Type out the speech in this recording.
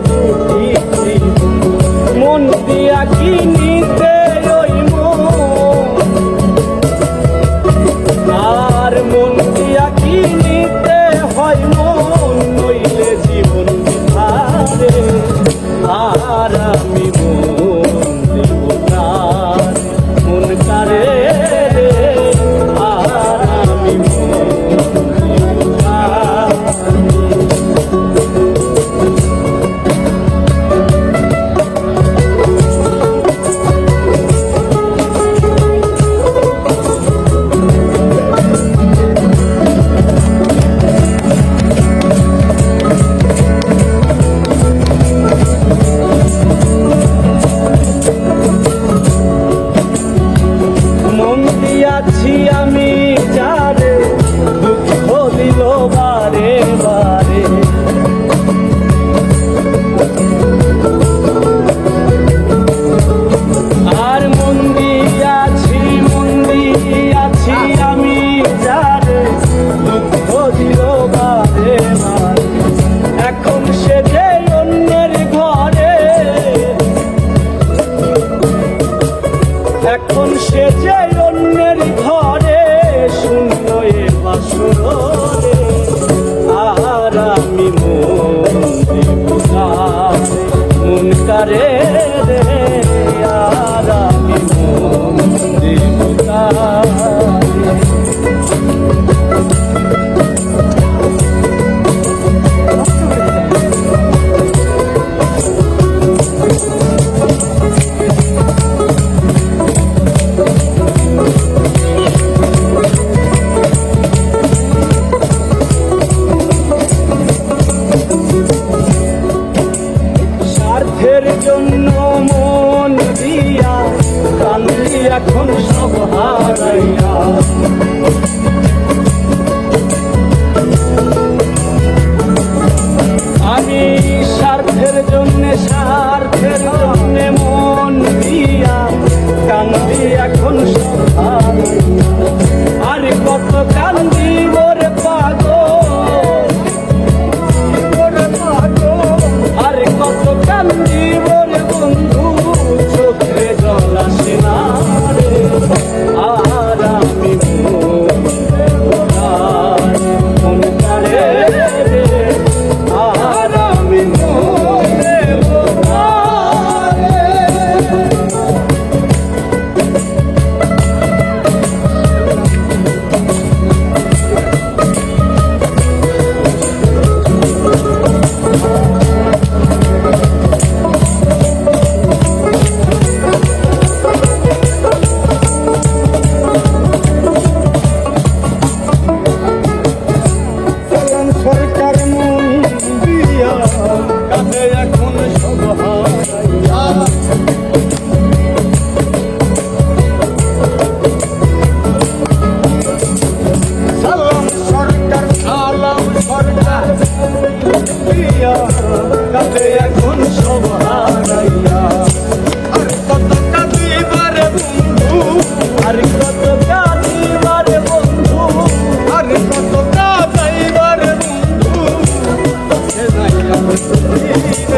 দুটি মন দিয়া কিনি এখন সে যে অন্যের ঘরে শূন্য এ বাসুরে আর আমি মন কারে স্বার্থের Música